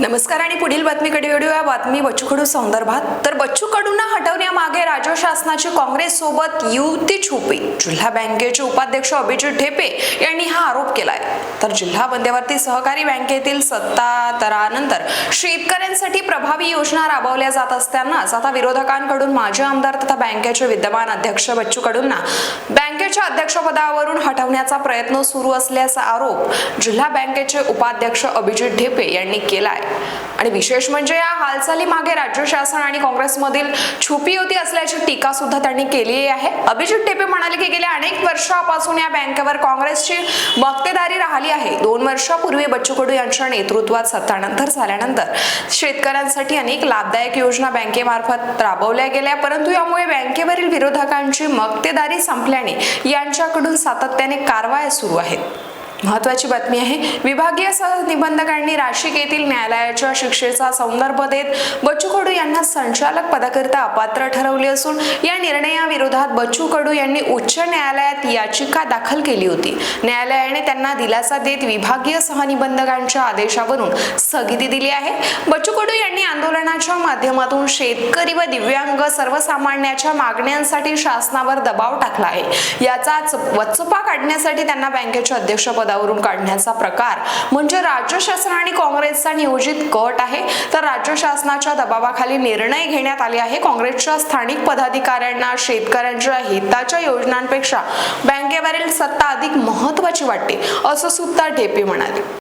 नमस्कार आणि पुढील बातमीकडे या बातमी बच्चू कडू संदर्भात. तर बच्चू कडूंना हटवण्यामागे राज्य शासनाची काँग्रेस सोबत युती छुपी. जिल्हा बँकेचे उपाध्यक्ष अभिजित ठेपे यांनी हा आरोप केलाय. तर जिल्हा मध्यवर्ती सहकारी बँकेतील सत्तांतरानंतर शेतकऱ्यांसाठी प्रभावी योजना राबवल्या जात असतानाच आता विरोधकांकडून माजी आमदार तथा बँकेचे विद्यमान अध्यक्ष बच्चू कडूंना बँकेच्या अध्यक्षपदावरून हटवण्याचा प्रयत्न सुरू असल्याचा आरोप जिल्हा बँकेचे उपाध्यक्ष अभिजित ढेपे यांनी केलाय. आणि विशेष म्हणजे या हालचाली मागे राज्य शासन आणि काँग्रेसमधील छुपी होती असल्याची टीका सुद्धा त्यांनी केली आहे. अभिजित टेपे म्हणाले की गेल्या अनेक वर्षापासून या बँकेवर काँग्रेसची मक्तेदारी राहिली आहे. दोन वर्षापूर्वी बच्चू कडू यांच्या नेतृत्वात सत्तानंतर झाल्यानंतर शेतकऱ्यांसाठी अनेक लाभदायक योजना बँकेमार्फत राबवल्या गेल्या. परंतु यामुळे बँकेवरील विरोधकांची मक्तेदारी संपल्याने यांच्याकडून सातत्याने कारवाया सुरू आहेत. महत्वाची बातमी आहे. विभागीय सहनिबंधकांनी नाशिक येथील न्यायालयाच्या शिक्षेचा संदर्भ देत बच्चू कडू यांना संचालक पदाकरिता अपात्र ठरवले असून या निर्णयाविरोधात बच्चू कडू यांनी उच्च न्यायालयात याचिका दाखल केली होती. न्यायालयाने त्यांना दिलासा देत विभागीय सहनिबंधकांच्या आदेशावरून स्थगिती दिली आहे. बच्चू कडू यांनी आंदोलनाच्या माध्यमातून शेतकरी व दिव्यांग सर्वसामान्याच्या मागण्यांसाठी शासनावर दबाव टाकला आहे. याचाच वचपा काढण्यासाठी त्यांना बँकेच्या पदावरून काढण्याचा प्रकार. म्हणजे राज्य शासन आणि काँग्रेसचा नियोजित कट आहे. तर राज्य शासनाच्या दबावाखाली निर्णय घेण्यात आले आहे. काँग्रेसच्या स्थानिक पदाधिकाऱ्यांना शेतकऱ्यांच्या हिताच्या योजनांपेक्षा बँकेवरील सत्ता अधिक महत्वाची वाटते असं सुद्धा ढेपे म्हणाले.